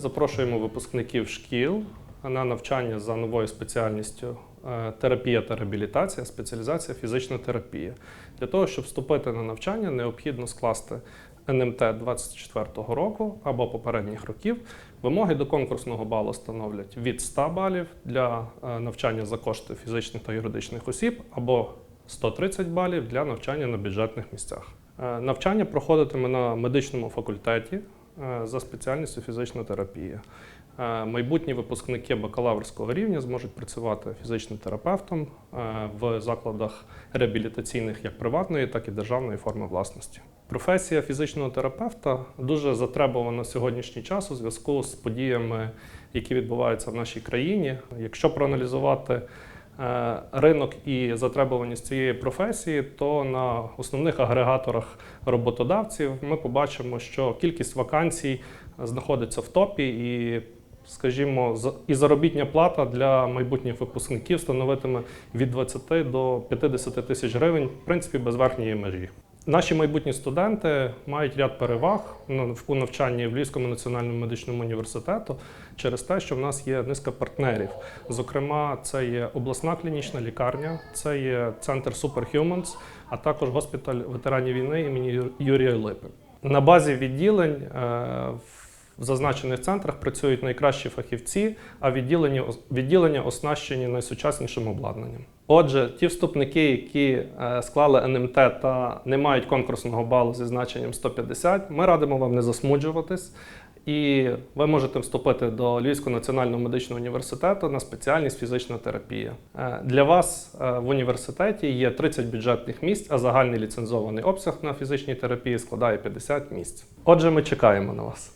запрошуємо випускників шкіл на навчання за новою спеціальністю е, терапія та реабілітація, спеціалізація фізична терапія. Для того, щоб вступити на навчання, необхідно скласти НМТ 24-го року або попередніх років. Вимоги до конкурсного балу становлять від 100 балів для е, навчання за кошти фізичних та юридичних осіб або 130 балів для навчання на бюджетних місцях. Е, Навчання проходитиме на медичному факультеті за спеціальністю фізична терапія. Е, Майбутні випускники бакалаврського рівня зможуть працювати фізичним терапевтом е, в закладах реабілітаційних як приватної, так і державної форми власності. Професія фізичного терапевта дуже затребувана сьогоднішній час у зв'язку з подіями, які відбуваються в нашій країні. Якщо проаналізувати е, ринок і затребуваність цієї професії, то на основних агрегаторах роботодавців ми побачимо, що кількість вакансій знаходиться в топі і. Скажімо, і заробітня плата для майбутніх випускників становитиме від 20 до 50 тисяч гривень, в принципі, без верхньої межі. Наші майбутні студенти мають ряд переваг в навчанні в Львівському національному медичному університету через те, що в нас є низка партнерів. Зокрема, це є обласна клінічна лікарня, це є центр Superhumans, а також госпіталь ветеранів війни імені Юрія Липи. На базі відділень е, в зазначених центрах працюють найкращі фахівці, а відділення, відділення оснащені найсучаснішим обладнанням. Отже, ті вступники, які е, склали НМТ та не мають конкурсного балу зі значенням 150, ми радимо вам не засмуджуватись. І ви можете вступити до Львівського національного медичного університету на спеціальність фізична терапія. Е, Для вас е, в університеті є 30 бюджетних місць, а загальний ліцензований обсяг на фізичній терапії складає 50 місць. Отже, ми чекаємо на вас.